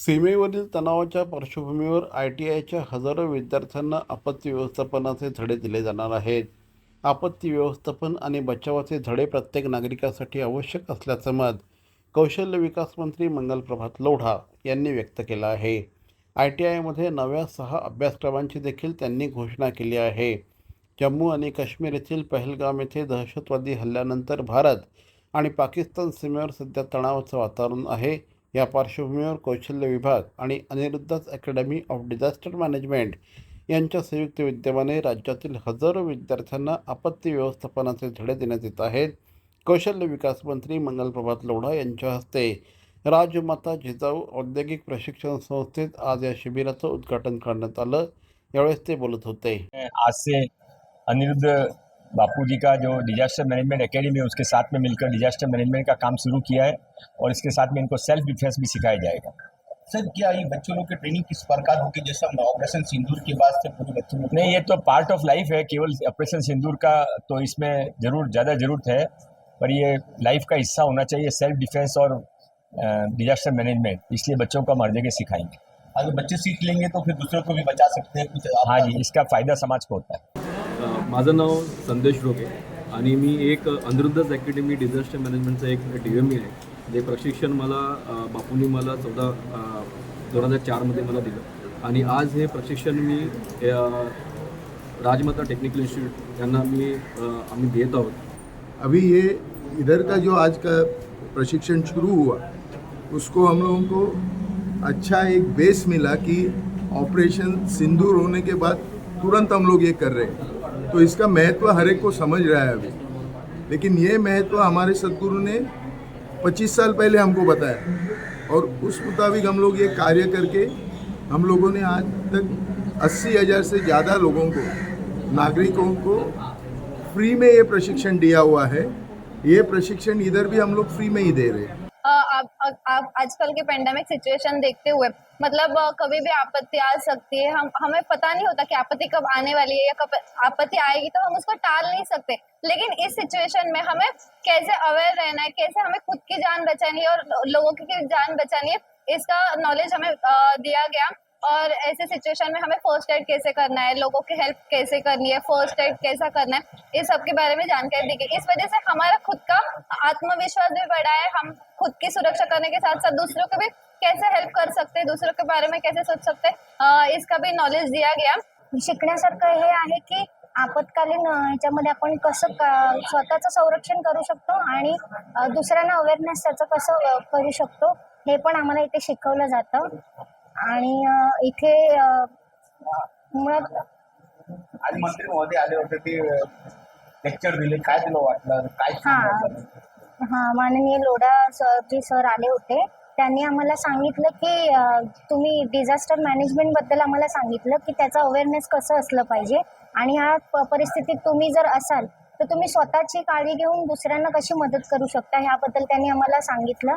सीमेवरील तणावाच्या पार्श्वभूमीवर आय टी आयच्या हजारो विद्यार्थ्यांना आपत्ती व्यवस्थापनाचे धडे दिले जाणार आहेत. आपत्ती व्यवस्थापन आणि बचावाचे धडे प्रत्येक नागरिकासाठी आवश्यक असल्याचं मत कौशल्य विकास मंत्री मंगल प्रभात लोढा यांनी व्यक्त केलं आहे. आय टी आयमध्ये नव्या सहा अभ्यासक्रमांची देखील त्यांनी घोषणा केली आहे. जम्मू आणि काश्मीर येथील पहलगाम येथे दहशतवादी हल्ल्यानंतर भारत आणि पाकिस्तान सीमेवर सध्या तणावाचं वातावरण आहे. या पार्श्वभूमीवर कौशल्य विभाग आणि Aniruddhas academy of disaster management यांच्या संयुक्त विद्यमाने राज्यातील हजारो विद्यार्थ्यांना आपत्ती व्यवस्थापनाचे धडे देण्यात येत आहेत. कौशल्य विकास मंत्री मंगलप्रभात लोढा यांच्या हस्ते राजमाता जिजाऊ औद्योगिक प्रशिक्षण संस्थेत आज या शिबिराचं उद्घाटन करण्यात आलं. यावेळेस ते बोलत होते. असे अनिरुद्ध बापू जी का जो डिजास्टर मैनेजमेंट एकेडमी है उसके साथ में मिलकर डिजास्टर मैनेजमेंट का काम शुरू किया है और इसके साथ में इनको सेल्फ डिफेंस भी सिखाया जाएगा। सर क्या ये बच्चों लोग की ट्रेनिंग किस प्रकार होगी जैसे हम ऑपरेशन सिंदूर के बाद से पूरे बच्चों लोग नहीं ये तो पार्ट ऑफ़ लाइफ है केवल ऑपरेशन सिंदूर का तो इसमें ज़रूर ज़्यादा ज़रूरत है पर ये लाइफ का हिस्सा होना चाहिए सेल्फ डिफेंस और डिजास्टर मैनेजमेंट इसलिए बच्चों को हम हर जगह सिखाएँगे। अगर बच्चे सीख लेंगे तो फिर दूसरों को भी बचा सकते हैं कुछ हाँ जी इसका फ़ायदा समाज को होता है। माझं नाव संदेश रोगे आणि मी एक अनिरुद्धच अकॅडमी डिझास्टर मॅनेजमेंटचा एक डी एम ई आहे जे प्रशिक्षण मला बापूंनी मला चौदा दोन हजार चारमध्ये मला दिलं. आणि आज हे प्रशिक्षण मी राजमाता टेक्निकल इन्स्टिट्यूट यांना मी आम्ही देत आहोत. अभी ये इधर का जो आज का प्रशिक्षण शुरू हुआ उसको हम लोगों को अच्छा एक बेस मिला कि ऑपरेशन सिंदूर होने के बाद तुरंत हम लोग ये कर रहे हैं। तो इसका महत्व हर एक को समझ रहा है अभी। लेकिन ये महत्व हमारे सदगुरु ने 25 साल पहले हमको बताया। और उस मुताबिक हम लोग ये कार्य करके हम लोगों ने आज तक अस्सी हज़ार से ज़्यादा लोगों को, नागरिकों को फ्री में ये प्रशिक्षण दिया हुआ है। ये प्रशिक्षण इधर भी हम लोग फ्री में ही दे रहे हैं। आप आजकल के पेंडेमिक सिचुएशन देखते हुए मतलब कभी भी आपत्ति आ सकती है, हम, हमें पता नहीं होता कि आपत्ति कब आने वाली है या कब आपत्ति आएगी तो हम उसको टाल नहीं सकते। लेकिन इस सिचुएशन में हमें कैसे अवेयर रहना है, कैसे हमें खुद की जान बचानी है और लोगों की जान बचानी है, इसका नॉलेज हमें दिया गया। और ऐसे सिचुएशन में हमें फ़र्स्ट एड कैसे करना है, लोगों की हेल्प कैसे करनी है फ़र्स्ट एड कैसा करना है, इस सब के बारे में जानकारी दी गई। इस वजह से हमारा खुद का आत्मविश्वास भी बढ़ा है, हम खुद की सुरक्षा करने के साथ साथ दूसरों को भी कैसे हेल्प कर सकते हैं? दूसरों के बारे में कैसे सोच सकते हैं? इसका भी नॉलेज दिया गया। शिकण्यासारखं हे आहे की आपत्कालीन अ, ह्याच्यामध्ये आपण कसं स्वतःचं संरक्षण करू शकतो आणि दुसऱ्यांना अवेअरनेस त्याचं कसं करू शकतो हे पण आम्हाला इथे शिकवलं जातं. आणि इथे मुळात आज मंत्री महोदय आले होते ते लेक्चर दिले. काय तुला वाटलं? काय हां माननीय लोढा सर सर आले होते त्यांनी आम्हाला सांगितलं की अ, तुम्ही डिझास्टर मॅनेजमेंटबद्दल आम्हाला सांगितलं की त्याचा अवेअरनेस कसं असलं पाहिजे आणि ह्या प- परिस्थितीत तुम्ही जर असाल तर तुम्ही स्वतःची काळजी घेऊन दुसऱ्यांना कशी मदत करू शकता ह्याबद्दल त्यांनी आम्हाला सांगितलं.